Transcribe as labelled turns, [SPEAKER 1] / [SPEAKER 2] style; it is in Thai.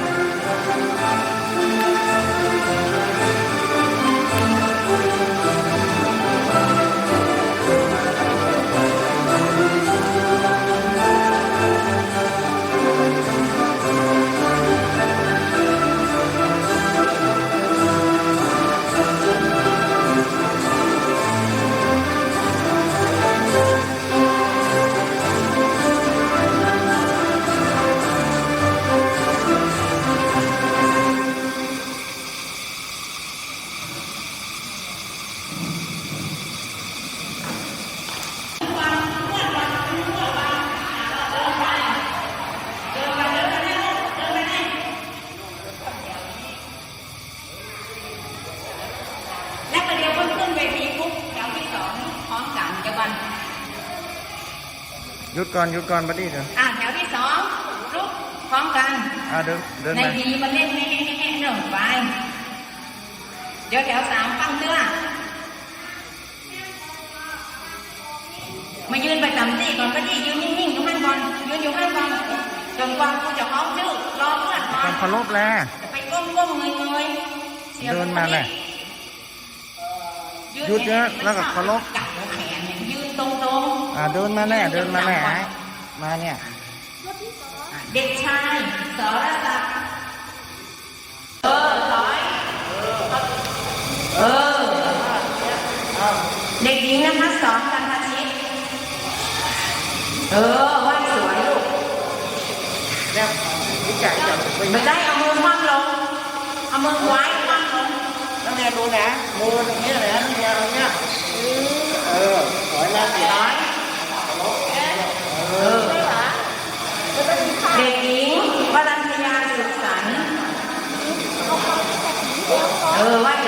[SPEAKER 1] Thank you. ยุดก่อนหยุดก่อนบัดดี้เดี๋ยว
[SPEAKER 2] อะแถวที่สองลุกพร้อมกัน
[SPEAKER 1] อ่าเดินเดิน
[SPEAKER 2] ใน
[SPEAKER 1] ไป
[SPEAKER 2] ดีมันเล่นแห่แห่หนึ่งไปเดี๋ยวแถวสามปั้งเสื้อมายืนประจำที่ก่อนก็ดียืนนิ่งๆอยู่ข้างบนยืนอยู่ข้างบนจนกว่ากูจะร้องชื่อรอเพื่อนก่อ
[SPEAKER 1] ต้อนงเคารพแล
[SPEAKER 2] จะไปก้มๆเงยๆสีย
[SPEAKER 1] เดินมาเลย
[SPEAKER 2] ยืน
[SPEAKER 1] หยุดเยอะแล้วก็เคารพ
[SPEAKER 2] จั
[SPEAKER 1] อ่าเดินมาแน่เดินมาแน่มาเนี่ย
[SPEAKER 2] ๆเด็กชายสรศักดิ์เออถอยเออเด็กหญิงนะคะสอนกันทชิตเออไหวสวยลูก
[SPEAKER 1] เนี่ยรู้จักจับไป
[SPEAKER 2] ไม่ได้เอามือคว่ำลงเอามือไว้คว่ำลง
[SPEAKER 1] นักเรียนดูนะมือตรงนี้เลยนะนักเรียนตรงเนี้ยเออถอยมาสิ
[SPEAKER 2] ร้อยเออ เด็กหญิงวรัญญาสุขสันต์ เออไหว่าสวย